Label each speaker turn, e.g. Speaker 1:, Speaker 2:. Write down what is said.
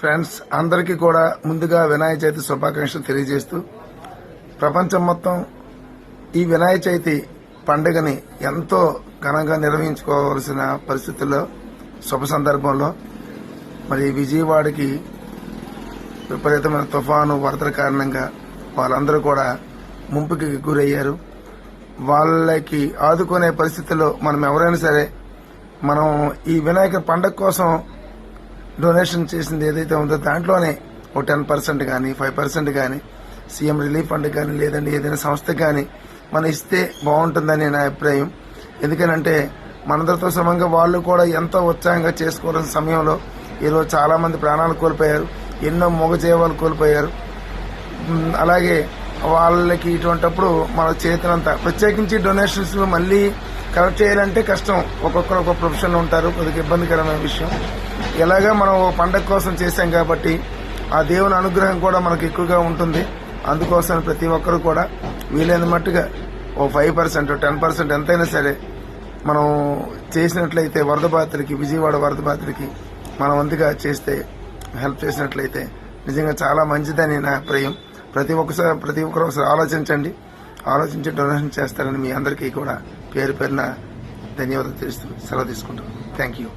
Speaker 1: Friends అందరికీ కూడా ముందుగా వినాయక చవితి శుభాకాంక్షలు తెలియజేస్తూ ప్రపంచం మొత్తం ఈ వినాయక చవితి పండుగని ఎంతో ఘనంగా నిర్వహించుకోవాల్సిన పరిస్థితుల్లో శుభ సందర్భంలో మరి విజయవాడకి విపరీతమైన తుఫాను వరదల కారణంగా వాళ్ళందరూ కూడా ముంపుకి గురయ్యారు. వాళ్ళకి ఆదుకునే పరిస్థితుల్లో మనం ఎవరైనా సరే మనం ఈ వినాయక పండగ కోసం డొనేషన్ చేసింది ఏదైతే ఉందో దాంట్లోనే ఒక టెన్ పర్సెంట్ కానీ ఫైవ్ పర్సెంట్ కానీ సీఎం రిలీఫ్ ఫండ్ కానీ లేదంటే ఏదైనా సంస్థ కానీ మనం ఇస్తే బాగుంటుందని నా అభిప్రాయం. ఎందుకనంటే మనందరితో సమంగా వాళ్ళు కూడా ఎంతో ఉత్సాహంగా చేసుకోవాల్సిన సమయంలో ఈరోజు చాలామంది ప్రాణాలు కోల్పోయారు ఎన్నో మూగజీవాలు కోల్పోయారు. అలాగే వాళ్ళకి ఇటువంటప్పుడు మన చేతనంత ప్రత్యేకించి డొనేషన్స్ మళ్ళీ కలెక్ట్ చేయాలంటే కష్టం. ఒక్కొక్కరు ఒక్కొక్క ప్రొఫెషన్ ఉంటారు కొద్దిగా ఇబ్బందికరమైన విషయం. ఎలాగా మనం పండగ కోసం చేశాం కాబట్టి ఆ దేవుని అనుగ్రహం కూడా మనకు ఎక్కువగా ఉంటుంది. అందుకోసం ప్రతి ఒక్కరు కూడా వీలైన మట్టుగా ఓ ఫైవ్ పర్సెంట్ టెన్ పర్సెంట్ ఎంతైనా సరే మనం చేసినట్లయితే వరద బాధితులకి విజయవాడ వరద బాధితులకి మనం వంతుగా చేస్తే హెల్ప్ చేసినట్లయితే నిజంగా చాలా మంచిదని నా అభిప్రాయం. ప్రతి ఒక్కసారి ప్రతి ఒక్కరు ఒకసారి ఆలోచించండి. ఆలోచించి డొనేషన్ చేస్తారని మీ అందరికీ కూడా పేరు పేరున ధన్యవాదాలు తెలుస్తూ సెలవు తీసుకుంటాం థ్యాంక్ యూ